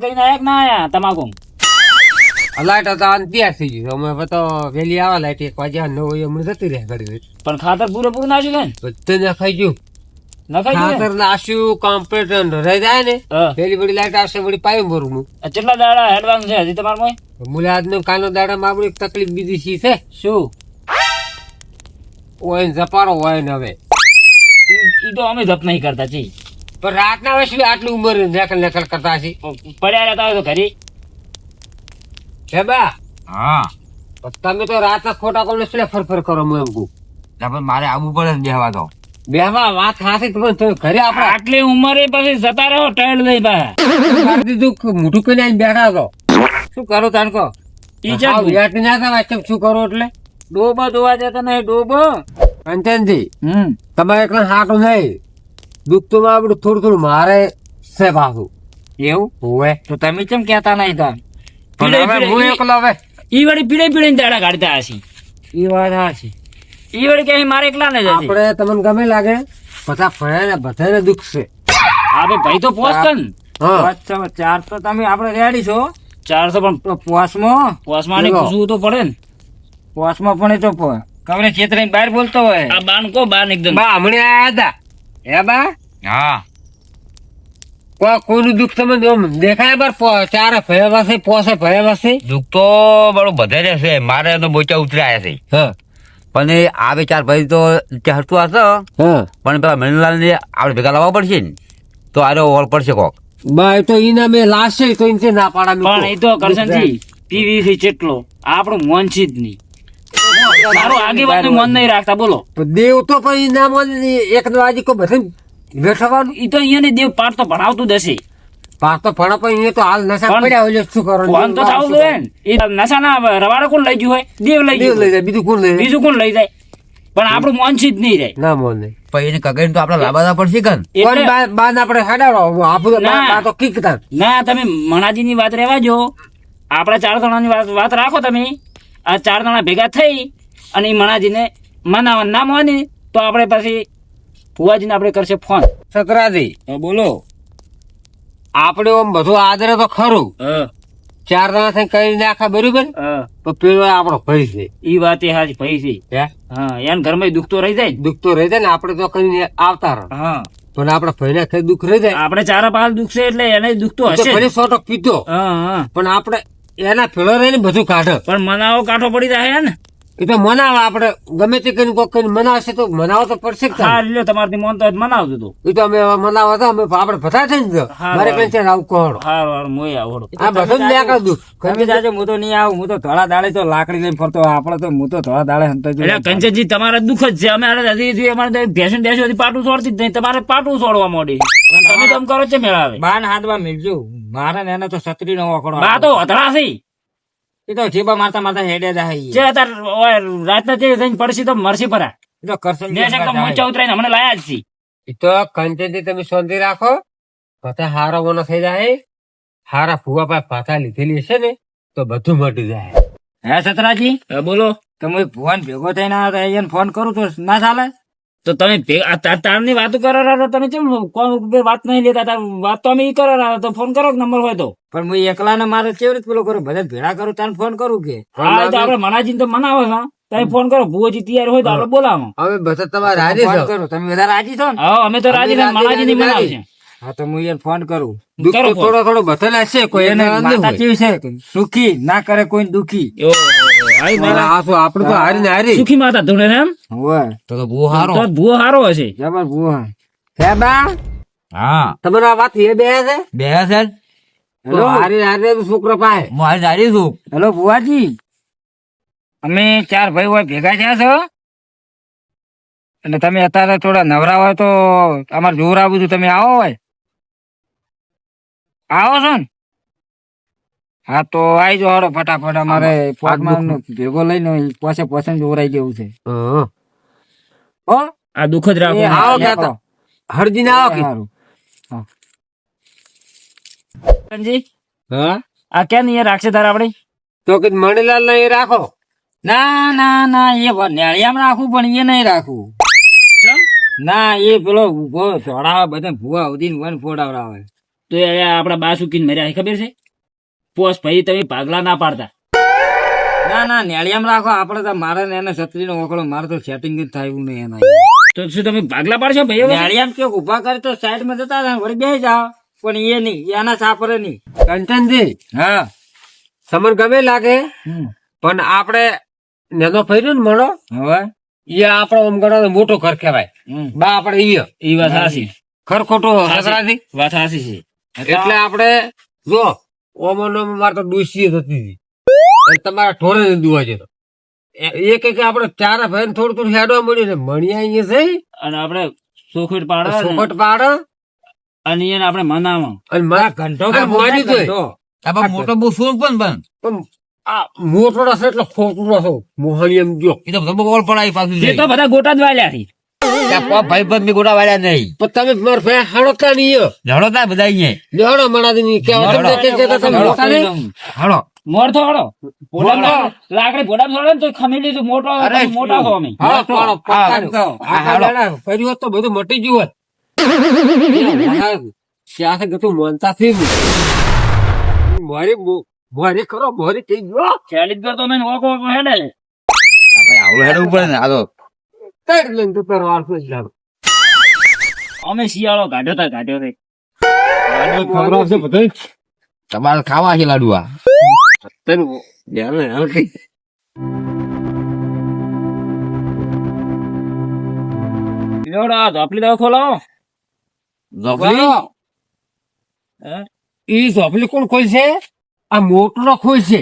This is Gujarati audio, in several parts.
કરીને આયા કે ના આયા તમાકુ લાઈટ હતા અને થઈ ગયું અમે તો વહેલી આવે લાઈટ એક વાગ્યા નવ વાગે અમે જતી રહે ઘડી પણ ખાતર પૂરેપૂરું નાખ્યું છે બધે બધું નખાઈ ગયું. ખાતર નાશ્યું કમ્પ્લીટ રહી જાય ને પેલી બધી લાઈટ આવશે બધી પાયું ભરું કેટલા દાડા હેડવાનું છે હજી તમારે મોય મુલે આજનો દાડામાં આપણી એક તકલીફ બીજી છે? શું? ઓય ને જપાડો હોય ને હવે. ઈ તો અમે જપ નહીં કરતા છી પણ રાતના હવે શું આટલી ઉંમર નકલ નકલ કરતા હશે? પડ્યા રહેતા હોય તો ઘરી. હે. બા હા તમે તો રાતના ખોટા કોલ શું ફર ફર કરો હું એમ કહું? પણ મારે આવવું પડે ને બેહવા તો. બેહવા વાત હાથી તમે ઘરે આપણે આટલી ઉંમરે પછી જતા રહો ટાઈડ લઈ બા દીધું કે મોઢું કરીને આવીને બેઠા તો શું કરો તાણ કહો? છે ના થવાય કેમ શું કરો એટલે? ડોબો ધોવા જતા નહીં ડોબો. હમ. તમારે એકલા હાટું નહીં. દુઃખ તો આપણે થોડું થોડું મારે છે પાછું એવું? હોવે. તો તમે કેમ કહેતા નહીં તા? પણ હવે હું એકલો હવે. ઈ વળી પીડે પીડે દાડા કાઢતા હશી. ઈ વાત હાચી. ઈ વળી કે મારે એકલા ને આપણે તમને ગમે લાગે બધા ફળ્યા ને બધાને દુઃખ છે હા ભાઈ તો પોસ ને. હા. ચાર તો તમે આપણે રેડી છો? ચારસો પણ પોસમાં? પોસમાં ને. પૂછવું તો પડે ને. પોસમાં પણ એ તો કવરે છેતરે બહાર બોલતો હોય. આ બાન કો બાન એકદમ. બા હમણાં આયા હતા. હે બા? હા. કોઈનું દુઃખ તમે દેખાય બાર પો- ચારે ભયા પાસે પોસે ભયા પાસે દુઃખ તો બરો બધે રહેશે. મારે તો બોચા ઉતર્યા છે. હા. પણ એ આવે ચાર ભાઈ તો ચડતું હશે. હા. પણ પેલા મનલાલ ને આપણે ભેગા લાવવા પડશે ને. તો આરો ઓળ પડશે કોક. બા એ તો ઈના મેં લાશે તો ઇનથી ના પાડા પણ એ તો કરશનજી છે ચેટલો. આપણું મન છે જ નહીં. તારું આગેવાનનું મન નહીં રાખતા બોલો. દેવ તો પણ ઈ ના મને એક નો આજે બધે બેઠવાનું એ તો અહીંયાને દેવ પાઠ તો ભણાવતું જ હશે. પાસ તો ભણો પણ એ તો હાલ નશા પડ્યા હોય શું કરો ફોન તો થવું જોઈએ એ નશા ના રવાડે કોણ લઈ ગયું હોય? દેવ લઈ ગયું લઈ જાય બીજું કોણ લઈ જાય? બીજું કોણ લઈ જાય? પણ આપણું મન છે જ નહીં રહે ના મોને પણ એને કગડીને તો આપણે લાવવા પડશે કન પણ એટલે બા બા ને આપણે હડાડો આપું ના. તો કીક ના તમે મણાજીની વાત રહેવા જો આપણા ચાર જણાની વાત વાત રાખો તમે. આ ચાર જણા ભેગા થઈ અને એ મણાજીને મનાવવા ના માની તો આપણે પછી ફુવાજીને આપણે કરશે ફોન. સતરાજી. બોલો. આપણે આમ બધું આદરે તો ખરું. ચાર જણા થઈ કરી નાખા બરોબર? તો પેલો આપણો ભાઈ છે. એ વાત એ હાજી ભાઈ છે. હા? એને ઘરમાં દુઃખ તો રહી જાય દુખતો દુઃખ તો રહી જાય ને આપણે તો કરીને આવતા રહો હા. પણ આપણા ભાઈને કઈ દુઃખ રહી જાય. આપણે ચારા પાલ દુઃખ છે એટલે એને દુઃખ તો તો હશે ભલે સો ટક પીધો. હા હા. પણ આપણે એના ફેલો રહીને બધું કાઢો. પણ મનાવો કાઢો પડી જાય ને. એ તો મનાવે આપણે ગમે તે કરીને કોઈ કરીને મનાવશે તો મનાવો તો પડશે જ હા લ્યો તમારથી મન તો મનાવજો તું. એ તો અમે મનાવો તો અમે આપણે બધા થઈ ને મારે કઈ છે આવું કોણ? હા હારું મોય આવડો. આ બધું લે કર દઉં કમી જાજો. હું તો નહીં આવું હું તો ધોળા દાડે તો લાકડી લઈને ફરતો આપણે તો હું તો ધોળા દાડે હંતો એટલે કંચનજી તમારે દુઃખ જ છે. અમે આડે હજી હજી અમારે તો ભેંસું ભેંસું હજી પાટું છોડતી જ નહીં. તમારે પાટું છોડવા મોડી તમે તો કરો છે મેળાવે બાન હાથમાં મિલજો. મારે ને એને તો છત્રી નો વખડો બા તો છે. એ તો જીબા મારતા મારતા હેડે જાય જે તાર રાતના જે જઈને પડશે તો મરસી પરા. એ તો કરશન દેશ એકદમ મોચા ઉતરાઈને હમણાં લાયા જ છી. એ તો કંચનથી તમે શાંતિ રાખો. બધા હારા વનો થઈ જાય. હારા ફુવા પાસે પાછા લીધેલી હશે ને તો બધું મટી જાય. હે સતરાજી? બોલો. તમે ભુવન ભેગો થઈને ફોન કરું તો ના ચાલે? તો તમે તાર- તારની વાતો કરો રહ્યા તમે કેમ વાત નહીં લેતા? હતા વાત તો અમે ઈ કરો રહ્યા તો ફોન કરો નંબર હોય તો? પણ હું એકલા ને મારે કેવી રીતે પેલો કરું? બધા ભેળા કરું તાને ફોન કરું કે? હા તો આપડે મનાજી તો મનાવો છો તમે ફોન કરો ભુવજી તૈયાર હોય તો આપડે બોલાવો. હવે બધા તમારે રાજી છો? તમે બધા રાજી છો ને? હા અમે તો રાજી રાજી, મનાજીને રાજી, મનાવશે હા તો હું યાર ફોન કરું. દુઃખ. થોડો થોડો બધાને હશે કોઈ એને એને માતા કેવી છે. સુખી ના કરે કોઈ દુખી. એવો, આઈ મારા. આ શું આપણે તો હારી ને હારી. સુખી માતા ધૂણે એમ? હોય તો તો બહુ હારો. તો ભૂવો હારો હશે. જબર ભુવન હે બા? હા. તમારે આ વાત એ બે છે બે છે હેલો હારી હારી તો છોકરો હું હારી હારી છું. હેલો ભુવાજી. અમે ચાર ભાઈ હોય ભેગા થયા છો. અને તમે અત્યારે થોડા નવરા હોય તો અમારે જોર આવું છું તમે આવો હોય. આવો છો ને? હા તો આવી જાઓ હળો ફટાફટ અમારે પોટમાં ભેગો લઈને પોસે પોસે જોરાઈ જેવું છે. હા. આ દુઃખ જ રાખો આવો હા, હરજી હરજીને આવો કે. સારું. કંજી, હા. આ ક્યાં નહીં રાખશે તારા આપણે? તો કે મણીલાલ ને એ રાખો. ના ના ના એ નેળિયામાં રાખવું પણ એ નહીં રાખવું ના એ પેલો ઊભો ચોડાવે બધા ભૂવા ઉદીન વન ફોડાવડાવે. તો એ આપડા બાસુકીન મર્યા ખબર છે? પોસ ભાઈ તમે ભાગલા ના પાડતા. ના ના નેળિયામ રાખો. આપણે તો મારે ને એને છત્રીનો ઓકળો મારે તો સેટિંગ જ થાય એવું નહીં એના તો શું તમે ભાગલા પાડશો ભાઈ નેળિયામ કે ઊભા કરે તો સાઈડમાં જતા રહે વળી બે જાઓ. પણ એ નહીં એના સાપરે નહીં. કંચનજી હા. સમર ગમે લાગે પણ આપણે નેનો ફર્યો ને મળો હવે? એ આપણો ઓમ ગણો મોટો ઘર કહેવાય. બા આપણે ઈ એ વાત સાચી. ખર ખોટો વાત સાચી છે. એટલે આપણે જો ઓમો માર તો ડોસી થતી હતી. અને તમારા ઢોરે ને દુવા છે એક એક આપણે ચાર ભાઈ થોડું થોડું હેડવા મળ્યું ને મણિયા અહીંયા છે. અને આપણે ચોખવટ પાડો ને, સોકટ પાડ. અને એને આપણે મનાવો અને મારા ઘંટો આ મોની તો આ મોટો બહુ શું પણ બન. પણ આ મોટો રસ એટલે ખોટું રસો મોહણી એમ જો એ તો બધા બોલ પડાય પાછું એ તો બધા ગોટા જ વાલ્યા છે. કોઈ ભાઈ બંધ ગોડા વાળ્યા નહીં. પણ તમે મારા ભાઈ હાડતા નહીં ઝડો બધા અહીંયા. મણાદી ની કેવા તમને કે લાકડી તો ખમી લીધું. મોટો મોટા હો અમે. બધું મટી ગયું હોત. ત્યાં ગતું મોનતા થી મારી મારી કરો મારી થઈ ગયો? ચાલીસ કર તો મેં ઓકો ઓકો હેડે ભાઈ આવું હેડ ઉપર ને. આ તો કઈ લઈને તો તારો હાલ કોઈ જાણ અમે શિયાળો કાઢ્યો તા કાઢ્યો રે. ખબર આવશે બધા તમારે ખાવા છે લાડુઆ? તને ધ્યાન હાલ કઈ લેવડો આ ઝોપડી દવા ખોલાવો. ઝોપડી? હે? ઈ ઝોપલી કોણ ખોલ છે આ મોટરો ખોલ છે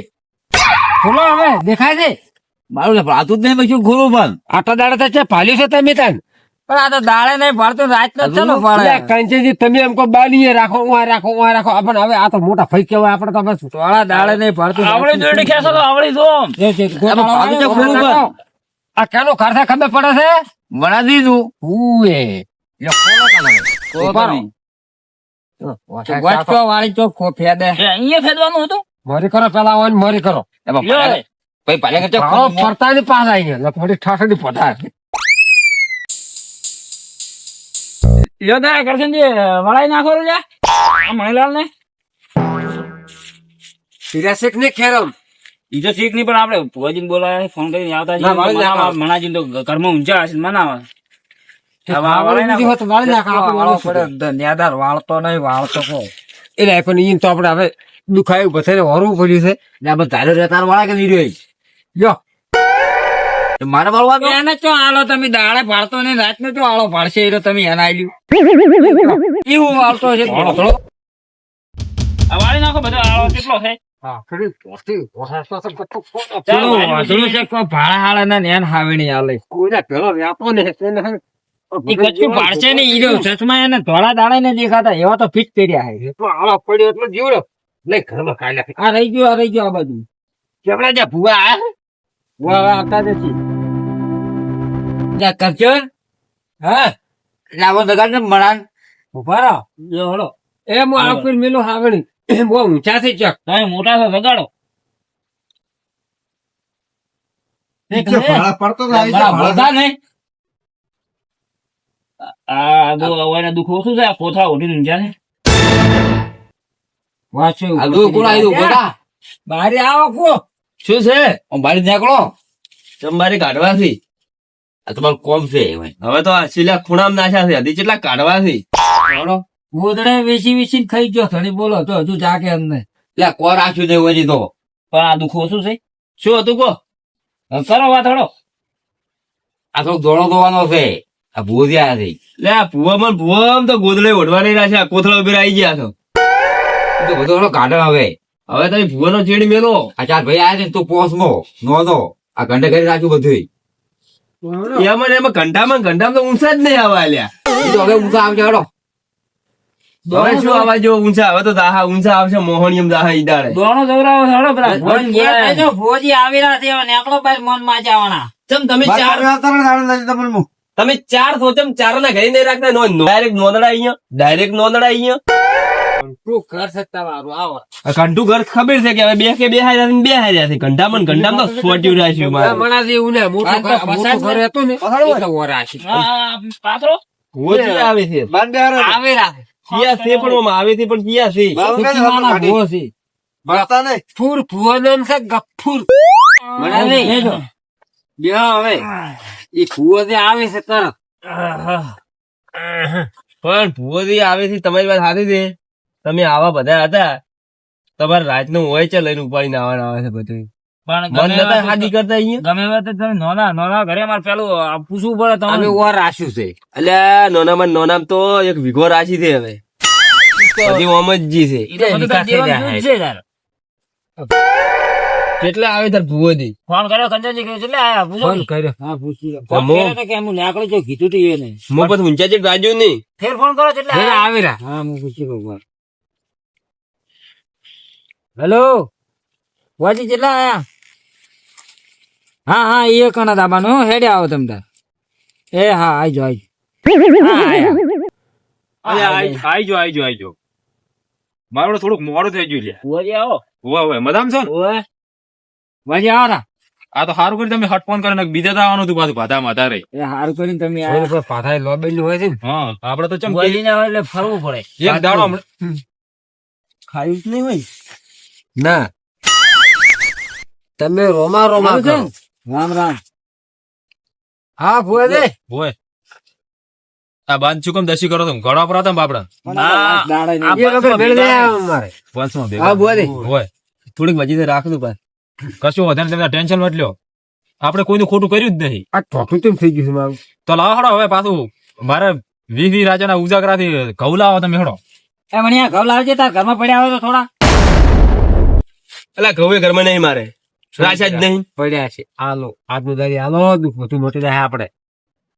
ખોલો હવે દેખાય છે? મારું ભાતું આતું જ નહીં પછી ખોલું પણ આટલા દાડા છે ફાલ્યું છે તમે તન. પણ આ તો દાડે નહીં ભરતો રાત નો ચલો એટલે કંચેજી તમે એમ કો બાનીએ રાખો ઉવા રાખો ઉવા રાખો. આપણે હવે આ તો મોટા ફઈ કહેવાય આપણે તો બસ થોડા દાડે નહીં ભરતું આવડી દોડી ખેસો તો આવડી જો એ છે તો ખોલવું વાળો આ કેનો ખર્ચા ખબર પડે છે? મણા દીધું. ઉએ. ઉભારો. વચકો વાળી ચોક ખો ફેદે અહીંયા ફેદવાનું હતું? મોરી કરો પેલા હોય ને મોરી કરો. પછી પાડે કે ફરતા ની પાસ આવીને થોડી ઠાઠડી ની લ્યો યોદા કરશનજી વળાઈ નાખો રે આ મહિલાલ ને સિરાસિક ને ખેરમ. ઈ તો શીખ નહીં પણ આપણે ભુવાજીને બોલાવે ફોન કરીને આવતા ના, મનાજી તો ઘરમાં ઊંચા હશે મનાવે. દુખાયું પછી વરવું પડ્યું છે. ધાર્યો રહેતા વાળા કે નહીં રહ્યો મારે ભરવા એને ચો આલો તમે દાડે પાડતો ને રાત ને ચો આલો પાડશે એ તો તમે એને આલ્યું એવું આવતો છે? થોડો થોડો. આ વાળી નાખો બધો આળો કેટલો છે? છે દેખાતા એવા તો ફિટ કર્યા હે આળો પડ્યો એટલો જીવડો. લઈ ઘરમાં આ રહી ગયો આ રહી ગયો આ બાજુ. કેમણે જે ભૂવા બુઆ હવે આવતા નથી. કરજો હા? લાવો દગાડ ને મણાન ઊભા રહો. જો હળો. એ હું આ પર મેલો હાવણી બહુ ઊંચા થઈ ચક તમે મોટા છો વગાડો મારા વળતા નહીં? આ દુ- ઓયના દુઃખ ઓછું છે આ કોથળા ઉઠીને ઊંચા આ દૂધ કોણ આવ્યું બધા બારે આવો કો શું છે? હું બારી નીકળો. તમારી કાઢવાથી? આ તમારું કોમ છે હવે તો આ ખૂણા ખૂણામાં નાખ્યા છે. હજી કેટલા કાઢવાથી? ગોદડે વેચી વેચી ખાઈ ગયો. થોડી બોલો તો હજુ જાગે અમને એટલે કો રાખ્યું નહીં હોય તો? પણ આ દુખો શું છે? શું હતું કો સરો કરો વાત હડો. આ તો દોડો દોવાનો છે. આ ભૂજ્યા છે. લે આ ભૂવામાં ભૂવામાં તો ગોદડે ઓઢવા નહીં રાખ્યા. કોથળા ઊભી આવી ગયા છો. તો બધો કાઢો હવે. હવે તમે ભૂવાનો ચેડ મેલો. આ ચાર ભાઈ આયા છે તું પોસમો નો નોંધો. આ ઘંટે કરી રાખ્યું બધું એમાં એમાં ઘંટામાં ઘંટામાં તો ઊંચા જ નહીં આવવા લ્યા તો હવે ઊંચા આવશે હડો. હવે શું આવા જો ઊંચા? હવે તો દાહા ઊંચા આવશે મોહણીયમ દાહા ઈ દોણો દવરાવો હડો બરા. ભોજી આવી રહ્યા છે નેકળો ભાઈ મનમાં જવાના ચમ તમે ચાર તમે ચાર છો ચમ ચાર ના ઘરે નહીં રાખતા? નો ડાયરેક્ટ નોંધડા અહીંયા ડાયરેક્ટ નોંધડા અહીંયા. તું ઘર સત્તા વાળું આવો. આ ઘર ખબર છે કે હવે બે કે બે હાર્યા ને બે હાર્યા છે. ઘંટામાં ને તો સોટ્યું રાખ્યું મારે. મણા જેવું ને મોટું ઘર- મોટું ઘર હતું ને એ તો વર રાખી આ આવે છે. આવી. રહ્યા કિયા છે પણ ઓમ? આવે છે પણ કિયા છે? સુખીમાના ભૂવો છે ફૂર છે હવે એ જે આવે છે તરત. પણ ભુવોથી આવે છે તમારી વાત સાચી છે. તમે આવા બધા હતા? તમારે રાતનું હોય છે લઈને ઉપાડીને આવવાના આવે છે બધું. પણ હાજી કરતા અહીંયા? ગમે એવા તમે નોના નોના ઘરે મારે પેલું પૂછવું પડે તમે ઓર રાખ્યું છે. એટલે નોનામાં નોનામ તો એક વીઘો રાશી છે હવે. હજી ઓમ જ જી છે. ઈ તો બધું તાર દેવાનું જ છે તાર. કેટલા આવે તાર ભુવોથી? ફોન કર્યો કંચનજી કે એટલે આયા પૂછો ફોન કર્યો. હા પૂછી. ફોન કર્યો કે હું લાકડું જો કીધું તું એને. મો પછી ઊંચા ચેક રાજુ નહીં. ફેર ફોન કરો. હા હું પૂછી વાર. હેલો? વાજી કેટલા આયા? હા હા એ કણા દાબાનો. હેડે આવો તમ તાર. એ હા આઈજો આઈજો અરે આઈજો આઈજો આઈજો મારું થોડુંક મોડું થઈ ગયું લ્યા ભુવાજી આવો. હોવે હોવે. મજામાં છો ને. વાજી આવો આ તો સારું કરી તમે હટફોન કરીને બીજા તો આવવાનું હતું પાછું ભાતા માતા રહી એ હારું કરીને તમે આયા. કોઈ લોબેલું હોય છે હા. આપડે તો ચમ ભુવાજીને એટલે ફરવું પડે. એક દાડો ખાયું જ નહીં હોય. ના. તમે રોમા રોમા કરો. રામ રામ. હા ભોય દે હોવે આ બાંધ ચુકમ કેમ? દસી કરો તમે ઘણો પર ને બાપડા? થોડીક મજી રાખજો પાછું કશું વધારે તમે ટેન્શન મત લ્યો. આપણે કોઈનું ખોટું કર્યું જ નહીં. આ ટોપિક તો થઈ ગયું મારું. તો લાવો હડો હવે પાછું. મારે વી વી રાજાના ઉજાગરાથી ઘઉં લાવો તમે હડો. એ મને ઘઉં લાવજે તાર ઘરમાં પડ્યા હોય તો થોડા. એટલે ઘઉં ઘરમાં નહીં મારે. રાશા જ નહીં. પડ્યા છે. આલો આજનું દારી આલો બધું મોટી દાહે આપણે.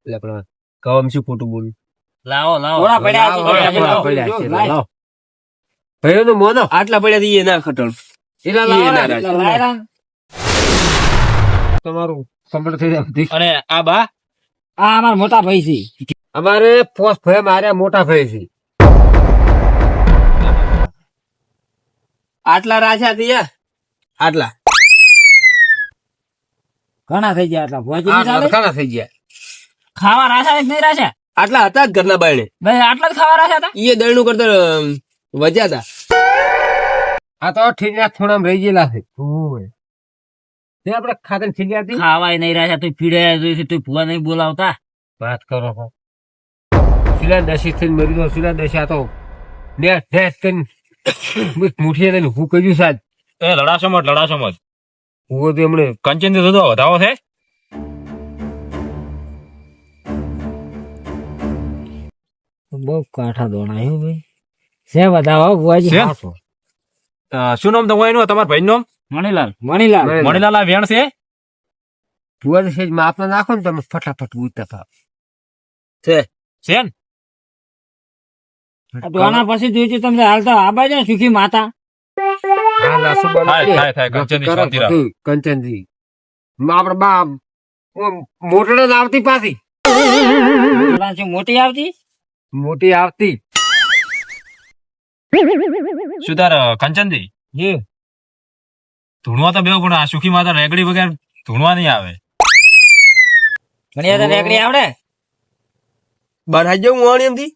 એટલે આપણે કહું શું ખોટું બોલું? લાવો લાવો. પડ્યા પડ્યા છે, લાવો, ભાઈઓ. ભાઈઓનું મોનો આટલા પડ્યા થી ના ખટણ. એટલા લાવો ના ને. તમારું સંભળ થઈ જાય અને આ બા? આ અમારા મોટા ભાઈ છે. અમારે પોસ ભાઈ મારે મોટા ભાઈ છે. આટલા રાશા થયા. આટલા. ઘણા થઈ ગયા આટલા. ભોજી ચાલે? ઘણા થઈ ગયા. ખાવા રાશા કે નહીં રાશા? આટલા હતા જ ઘરના બાયણે. ભાઈ આટલા જ ખાવા રાશા હતા? એ દળનું કરતા અમ, વજ્યા હતા. આ તો ઠીકના થોડા રહી ગયેલા છે. તે આપણે ખાતર ઠીક્યા હતી? ખાવાય નહીં રાશા તું પીડે જોઈશે તું ભૂવા નહીં બોલાવતા. વાત કરો છો. શિલા દશી થઈને મરી ગયો. શિલા દશા તો ને નેટ કરીને મુઠીએ લઈને હું કર્યું સાહેબ. એ લડાશો મત લડાશો મત હું તો એમણે કંચનથી થતો વધાવો છે. બહુ કાઠા દોડાયો ભાઈ. સે વધાવો છે? અ, શું નામ તમારું એનું? તમારા ભાઈ નામ? મણીલાલ. મણીલાલ. મણીલાલ. આ વેણ છે? ભુવા તો સેજ માપને નાખો ને તમે ફટાફટ ઉડતા થાવ. છે. ને? આ દોણા પછી જોઈજો તમને હાલતા આ બાજુ સુખી માતા. કંચનજી આપડે બા મોટડે જ આવતી પાછી. મોટી આવતી? મોટી આવતી. સુધાર કંચનજી જી ધૂણવા તો બે પણ આ સુખી માતા રેગડી વગર ધૂણવા નહીં આવે. વાર રેકડી આવડે. બનાવી જાઉં એમથી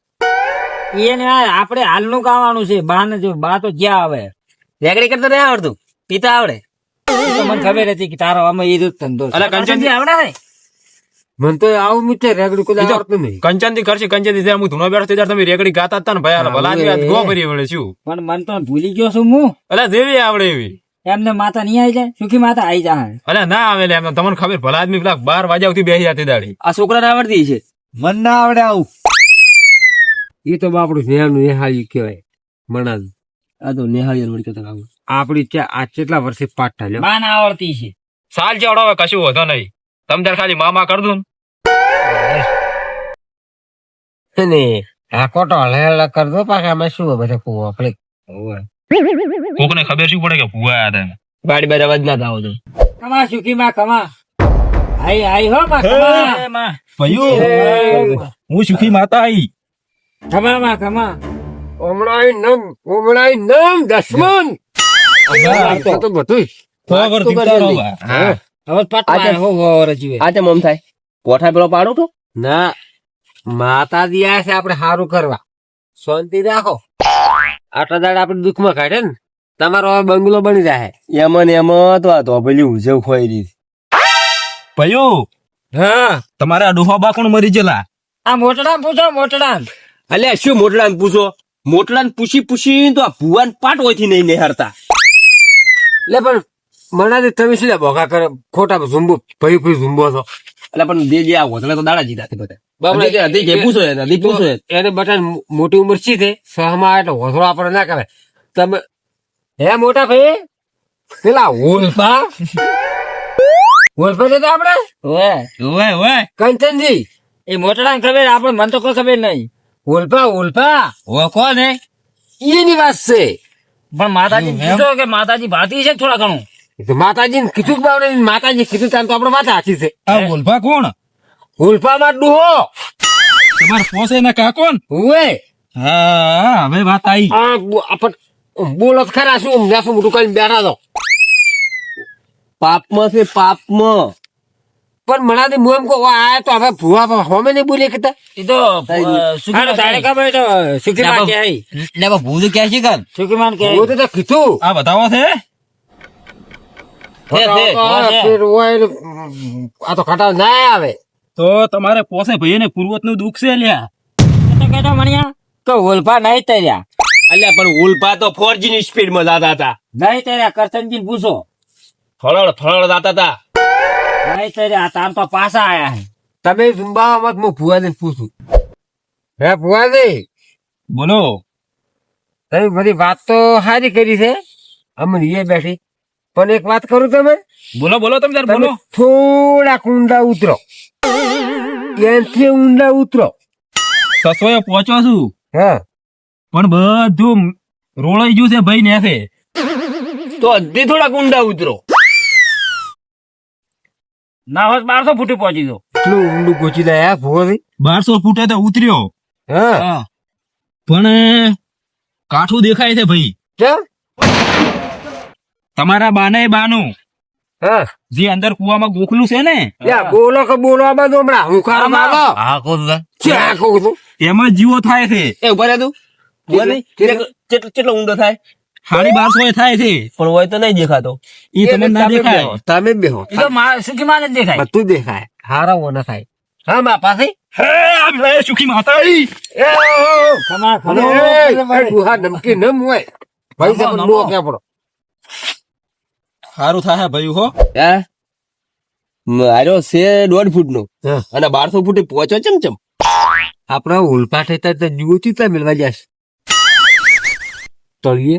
એને આપણે હાલનું ગાવાનું છે બા ને જો બા તો જ્યાં આવે. રેગડી કરતા નહીં આવડતું? પીતા આવડે. તો મને ખબર હતી કે તારો આમાં એ જ ધંધો છે. અલા કંચનથી આવડે ને મને તો આવું મિત્ર રેગડું કોઈ આવડતું નહીં. કંચનથી કરશે કંચનથી જ્યારે હું ધૂણો બેઠો ત્યારે તમે રેગડી ગાતા હતા ને ભાઈ હાલ ભલા આદમી આ ગો ભરી વળે છું પણ મન તો ભૂલી ગયો છું હું. અલા જેવી આવડે એવી. એમને માતા નહીં આવી જાય? સુખી માતા આવી જાય? અલા ના આવે લે એમ તમને ખબર ભલા આદમી પેલા બાર વાગ્યા સુધી બેસી જતી દાડી આ છોકરાને આવડતી છે મન ના આવડે આવું. એ તો બાપડું જ્ઞાન નિહાળી કહેવાય મણાલ આ તો નિહાળી વળી કરતા આવું આપડી ચા આ કેટલા વર્ષે પાઠ થાય બા ના આવડતી છે. સાલ જેવડો હવે કશું વધો નહીં. તમ ત્યારે ખાલી મામા કર દઉં ને. આ કોટો હળેલા કર દો પાછા અમે શું બધા કુવો આપણે? કોકને ખબર શું પડે કે ભૂવા આ હતા વાડી બાર અવાજ ના થાવો તો. કમા સુખી માં કમા. આઈ આઈ હો માં કમા. ભાઈઓ હું સુખી માતા આઈ. કમા માં કમા. ઓમણાઈ નમ ઓમણાઈ નમ દશમન! તો બધું હવે. પટવા હો. હો રજીવે આ તે મમ થાય. કોઠા પેલો પાડો તો ના માતાજી આયા છે આપણે સારું કરવા. શાંતિ રાખો. આટલા દાડા આપણે દુઃખમાં કાઢે ને. તમારો બંગલો બની જાય એમાં ને એમ તો આ તો પેલી ઉજવ ખોઈ રહી. હા. તમારા ડોહા બાકણ મરી ગયેલા. આ મોટડા પૂછો મોટડા અલ્યા શું મોટડા પૂછો? મોટલાને પૂછી પૂછી તો આ ભુવાન પાટ હોયથી નહીં નિહારતા. એટલે પણ મનાથી તમે શું ભોગા કરે ખોટા ઝુંબો ભાઈ ભાઈ ઝુંબો છો. એટલે પણ જે જે આ હોતલે તો દાડા જીતા છે બધા. એને, બટા મોટી ઉંમર છે તે સહમાં એટલે હોથળો આપણે ના કરે તમે હે મોટા ભાઈ? પેલા ઓલપા ઓલપા જતા આપણે ઓએ ઓય ઓય. કંચનજી એ મોટડા ખબર આપણે મન તો કોઈ ખબર નહીં. ઓલપા ઓલપા ઓ કોને હે? એની વાત છે. પણ માતાજી કીધો કે માતાજી ભાતી છે થોડા ઘણું? તો માતાજીને કીધું બાવડે માતાજી કીધું તાન તો આપણે વાત સાચી છે. આ ઓલપા કોણ? ઓલપા માં ડૂહો. તમારે પોસે ના કા કોણ? ઉવે. હા હવે વાત આવી આ આપણ બોલો ખરા શું? મેસું મોટું કરીને બેઠા તો પાપમાં છે પાપમાં. પણ મનાથી હું એમ કહું આ તો હવે ભૂવા હોમે નહીં બોલે કે એ તો તારે ખબર તો સુખીમાન કે લે ભૂત ક્યાં છે કાન? સુખીમાન કે ભૂ તો કીધું. આ બતાવો છે. આ તો ખટાવ ના આવે. તો તમારે પોસે ભાઈ ને પૂર્વતનું દુઃખ છે લ્યા. તો કેતો મણિયા. કે ઓલપા નહીં તર્યા. અલ્યા પણ ઉલ્પા તો ફોરજી ની સ્પીડમાં જાતા હતા. નહીં તર્યા કરતનજી પૂછો. ફળળ ફળળ જાતા હતા. નહીં આ તાર તો પાછા આયા હે. તમે ઝુંબાવા મત હું ભુવાને પૂછું. હે ભુવાજી બોલો. તમે બધી વાત તો સારી કરી છે. અમને એ બેઠી. પણ એક વાત કરું તમે? બોલો બોલો તમે તાર બોલો. થોડા ઊંડા ઉતરો. ત્યાંથી ઊંડા ઉતરો. સસોએ પહોંચો છું. હા. પણ બધું રોળાઈ ગયું છે ભાઈ ને તો હજી થોડા ઊંડા ઉતરો. ના હોત બારસો ફૂટે પહોંચી ગયો એટલું ઊંડું પહોંચી જાય હે બારસો ફૂટે તો ઉતર્યો. હા? પણ કાઠું દેખાય છે ભાઈ. તમારા બાને બાનું જે અંદર કુવામાં ગોખલું છે ને? બોલો કે બોલો આ હમણાં હું કામ મારો. હા કહું છું એમાં જીવો થાય છે. એ ઊભા રહે તું. કેટલો- કેટલો કેટલો ઊંડો થાય? સાડી બારસો થાય છે. પણ હોય તો નહીં દેખાતો. એ તમને ના દેખાય. તમે તમે બેહો. એ તો સુખી માન જ દેખાય. બધું દેખાય. હારા ઓના થાય. હા મા પાસે હે આમ લે સુખી માતા ઈ. એ ઓ, ઓ, ખમા ખમા એ નમકી નમ હોય ભાઈ પણ નો કે પડો હારું થાય ભાઈ હો. હે? મારો છે દોઢ ફૂટ નો અને બારસો ફૂટે પહોંચો ચમ ચમ. આપણા ઉલપાટ હતા તો જુઓ ચિત્તા મેળવા જશે. તળીએ